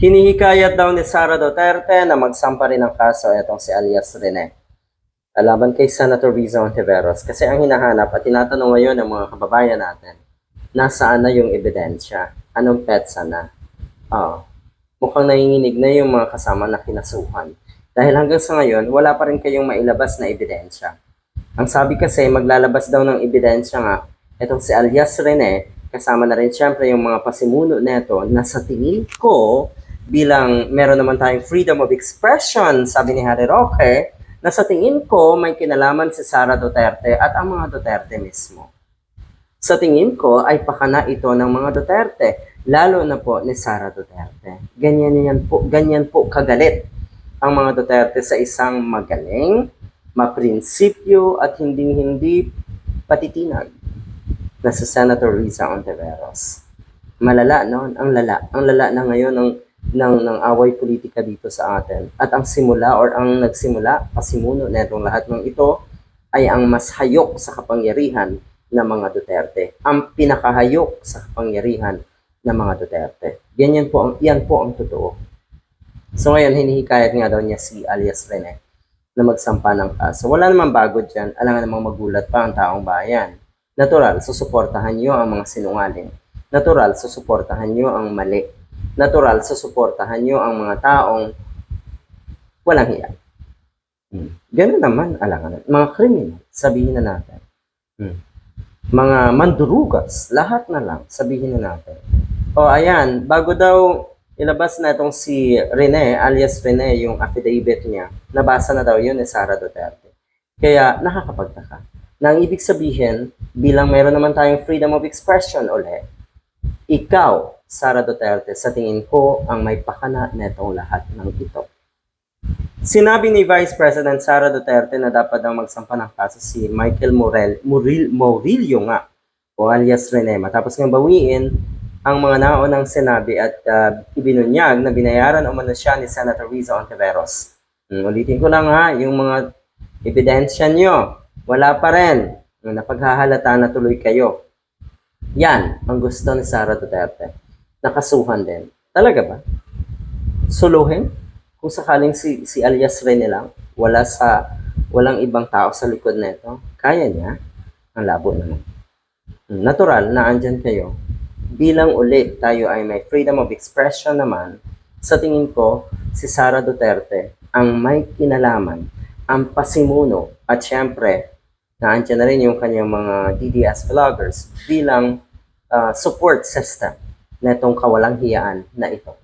Hinihikayat daw ni Sara Duterte na magsampa rin ng kaso itong si alias Rene. Laban kay Senator Riza Ontiveros kasi ang hinahanap at tinatanong ngayon ng mga kababayan natin, nasaan na yung ebidensya? Anong petsa na? Oo. mukhang nanginginig na yung mga kasama na kinasuhan. Dahil hanggang sa ngayon, wala pa rin kayong mailabas na ebidensya. Ang sabi kasi, maglalabas daw ng ebidensya nga, itong si alias Rene, kasama na rin syempre yung mga pasimuno neto na sa tingin ko, bilang meron naman tayong freedom of expression, sabi ni Harry Roque, na sa tingin ko may kinalaman si Sara Duterte at ang mga Duterte mismo. Sa tingin ko ay pakana ito ng mga Duterte, lalo na po ni Sara Duterte. Ganyan yan po, ganyan po kagalit ang mga Duterte sa isang magaling, maprinsipyo at hindi-hindi patitinag na si Senator Riza Ontiveros. Malala, no? Ang lala. Ang lala na ngayon ng, ng, ng away politika dito sa atin. At ang simula or ang nagsimula, pasimuno na itong lahat ng ito, ay ang mas hayok sa kapangyarihan ng mga Duterte. Ang pinakahayok sa kapangyarihan ng mga Duterte. Ganyan po ang, yan po ang totoo. So ngayon, hinihikayat nga daw niya si alias Rene na magsampa ng kaso. Wala namang bago dyan. Alangan namang magulat pa ang taong bayan. Natural, susuportahan nyo ang mga sinungaling. Natural, susuportahan nyo ang mali. Natural, susuportahan nyo ang mga taong walang hiya. Hmm. Ganun naman, alangan. Mga kriminal, sabihin na natin. Hmm. Mga mandurugas, lahat na lang, sabihin na natin. O ayan, bago daw ilabas na itong si Rene, alias Rene, yung affidavit niya, nabasa na daw yun ni Sara Duterte. Kaya nakakapagtaka. Na ang ibig sabihin, bilang meron naman tayong freedom of expression ulit, ikaw, Sara Duterte, sa tingin ko, ang may pakana netong lahat ng ito. Sinabi ni Vice President Sara Duterte na dapat daw magsampa ng kaso si Michael Morel, Muril, Morillo nga, o alias Rene, matapos nga bawiin ang mga naunang sinabi at uh, ibinunyag na binayaran umano siya ni Senator Riza Ontiveros. Hmm, ulitin ko lang ha, yung mga ebidensya nyo, wala pa rin. Napaghahalata na tuloy kayo. Yan ang gusto ni Sara Duterte. Nakasuhan din. Talaga ba? Suluhin? Kung sakaling si, si alias Rene lang, wala sa, walang ibang tao sa likod nito, kaya niya? Ang labo naman. Natural na andyan kayo. Bilang ulit tayo ay may freedom of expression naman, sa tingin ko, si Sara Duterte ang may kinalaman, ang pasimuno, at syempre, naandyan na rin yung kanyang mga DDS vloggers bilang uh, support system na itong kawalang hiyaan na ito.